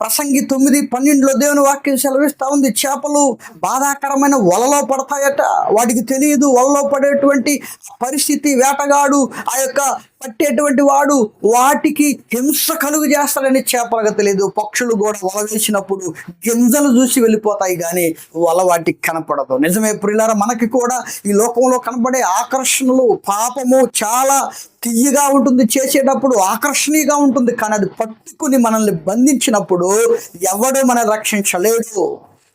ప్రసంగి తొమ్మిది పన్నెండులో దేవుని వాక్యం సెలవిస్తూ ఉంది. చేపలు బాధాకరమైన వలలో పడతాయట. వాటికి తెలియదు వలలో పడేటువంటి పరిస్థితి వేటగాడు ఆ యొక్క పట్టేటువంటి వాడు వాటికి హింస కలుగు చేస్తాడని చేపలకు తెలియదు పక్షులు కూడా వల వేసినప్పుడు గింజలు చూసి వెళ్ళిపోతాయి కానీ వల వాటికి కనపడదు. నిజమే ప్రియులారా మనకి కూడా ఈ లోకంలో కనపడే ఆకర్షణలు పాపము చాలా తీయగా ఉంటుంది. చేసేటప్పుడు ఆకర్షణీయంగా ఉంటుంది. కానీ అది పట్టుకుని మనల్ని బంధించినప్పుడు ఎవడు మనం రక్షించలేడు.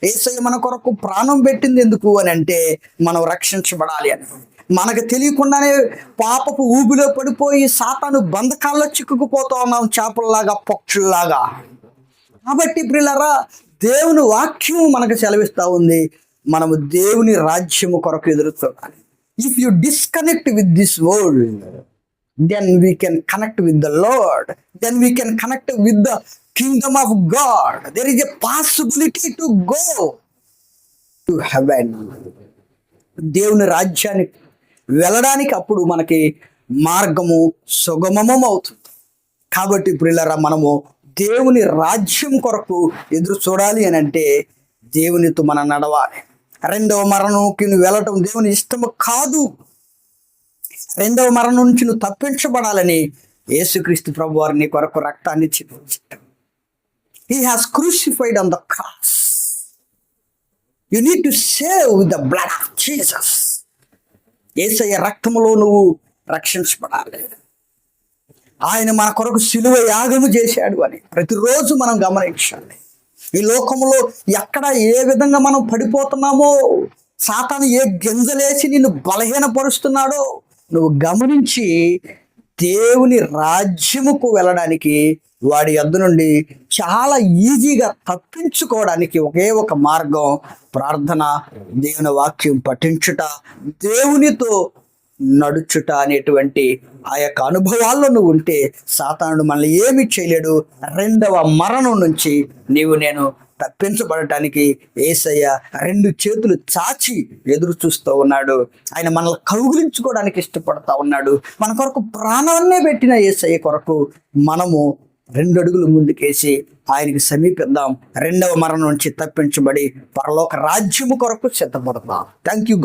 ఏసయ్య మన కొరకు ప్రాణం పెట్టింది ఎందుకు అని అంటే మనం రక్షించబడాలి అని. మనకు తెలియకుండానే పాపపు ఊబిలో పడిపోయి సాతాను బంధకాల్లో చిక్కుకుపోతా ఉన్నాం చేపల్లాగా పక్షుల్లాగా. కాబట్టి ప్రిల్లరా దేవుని వాక్యం మనకు సెలవిస్తూ ఉంది. మనము దేవుని రాజ్యము కొరకు ఎదురు చూడాలి. If you disconnect with this world then we can connect with the Lord then we can connect with the kingdom of God there is a possibility to go to heaven దేవుని రాజ్యానికి వెళ్ళడానికి అప్పుడు మనకి మార్గము సుగమము అవుతుంది. కాబట్టి ప్రిల్లరా మనము దేవుని రాజ్యం కొరకు ఎదురు చూడాలి అని అంటే దేవునితో మనం నడవాలి. రెండవ మరణంకి నువ్వు వెళ్ళటం దేవుని ఇష్టము కాదు. రెండవ మరణం నుంచి నువ్వు తప్పించబడాలని యేసుక్రీస్తు ప్రభు వారు నీ కొరకు రక్తాన్ని చిందించాడు he has crucified on the cross you need to save with the blood of Jesus Yesayya రక్తములో నువ్వు రక్షించబడాలి. ఆయన మన కొరకు సిలువ యాగము చేశాడు అని ప్రతిరోజు మనం గమనించాలి. ఈ లోకంలో ఎక్కడ ఏ విధంగా మనం పడిపోతున్నామో సాతాను ఏ గింజలేసి నిన్ను బలహీనపరుస్తున్నాడో నువ్వు గమనించి దేవుని రాజ్యముకు వెళ్ళడానికి వాడి అద్దు నుండి చాలా ఈజీగా తప్పించుకోవడానికి ఒకే ఒక మార్గం ప్రార్థన దేవుని వాక్యం పఠించుట దేవునితో నడుచుట అనేటువంటి ఆ యొక్క అనుభవాల్లో నువ్వు ఉంటే సాతానుడు మనల్ని ఏమి చేయలేడు. రెండవ మరణం నుంచి నీవు నేను తప్పించబడటానికి ఏసయ్య రెండు చేతులు చాచి ఎదురు చూస్తూ ఉన్నాడు. ఆయన మనల్ని కౌగులించుకోవడానికి ఇష్టపడతా ఉన్నాడు. మన కొరకు ప్రాణాన్నే పెట్టిన ఏసయ్య కొరకు మనము రెండు అడుగులు ముందుకేసి ఆయనకి సమీపిద్దాం. రెండవ మరణం నుంచి తప్పించబడి పరలోక రాజ్యము కొరకు సిద్ధపడతాం. Thank you